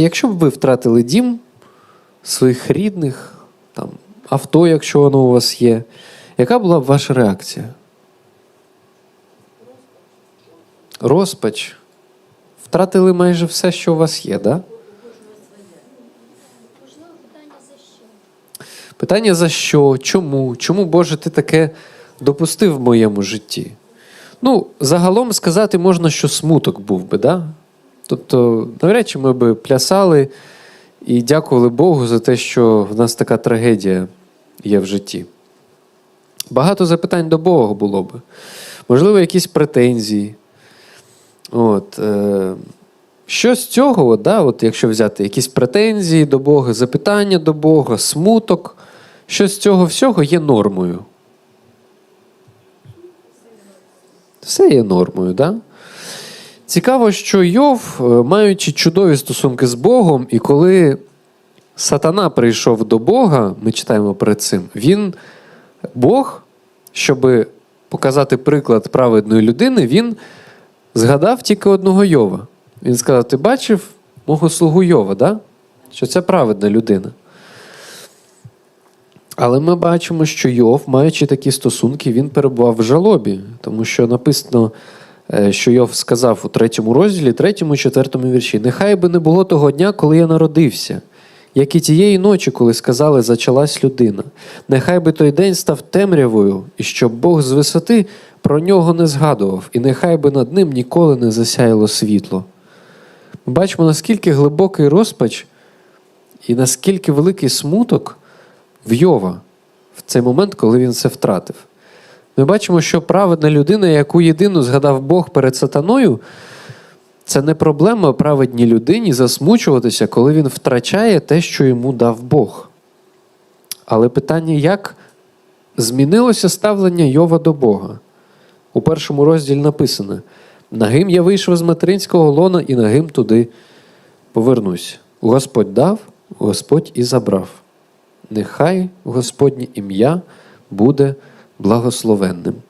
Якщо б ви втратили дім, своїх рідних, там, авто, якщо воно у вас є, яка була б ваша реакція? Розпач. Втратили майже все, що у вас є, так? Да? Питання за що, чому? Чому, Боже, ти таке допустив в моєму житті? Ну, загалом сказати можна, що смуток був би, да? Тобто, навряд чи ми би плясали і дякували Богу за те, що в нас така трагедія є в житті. Багато запитань до Бога було би. Можливо, якісь претензії. От, е, що з цього, от, да, от якщо взяти якісь претензії до Бога, запитання до Бога, смуток, що з цього всього є нормою? Все є нормою, да? Цікаво, що Йов, е, маючи чудові стосунки з Богом, і коли сатана прийшов до Бога, ми читаємо перед цим, він, Бог, щоб показати приклад праведної людини, він згадав тільки одного Йова. Він сказав: Ти бачив мого слугу Йова, да? що це праведна людина. Але ми бачимо, що Йов, маючи такі стосунки, він перебував в жалобі, тому що написано, що Йов сказав у третьому розділі, третьому, четвертому вірші: Нехай би не було того дня, коли я народився, як і тієї ночі, коли сказали, зачалась людина. Нехай би той день став темрявою, і щоб Бог з висоти про нього не згадував, і нехай би над ним ніколи не засяяло світло. Ми бачимо, наскільки глибокий розпач і наскільки великий смуток в Йова в цей момент, коли він це втратив. Ми бачимо, що праведна людина, яку єдину згадав Бог перед сатаною, це не проблема праведній людині засмучуватися, коли він втрачає те, що йому дав Бог. Але питання, як змінилося ставлення Йова до Бога? У першому розділі написано: Нагим я вийшов з материнського лона і нагим туди повернусь. Господь дав, Господь і забрав. Нехай Господнє ім'я буде благословенним.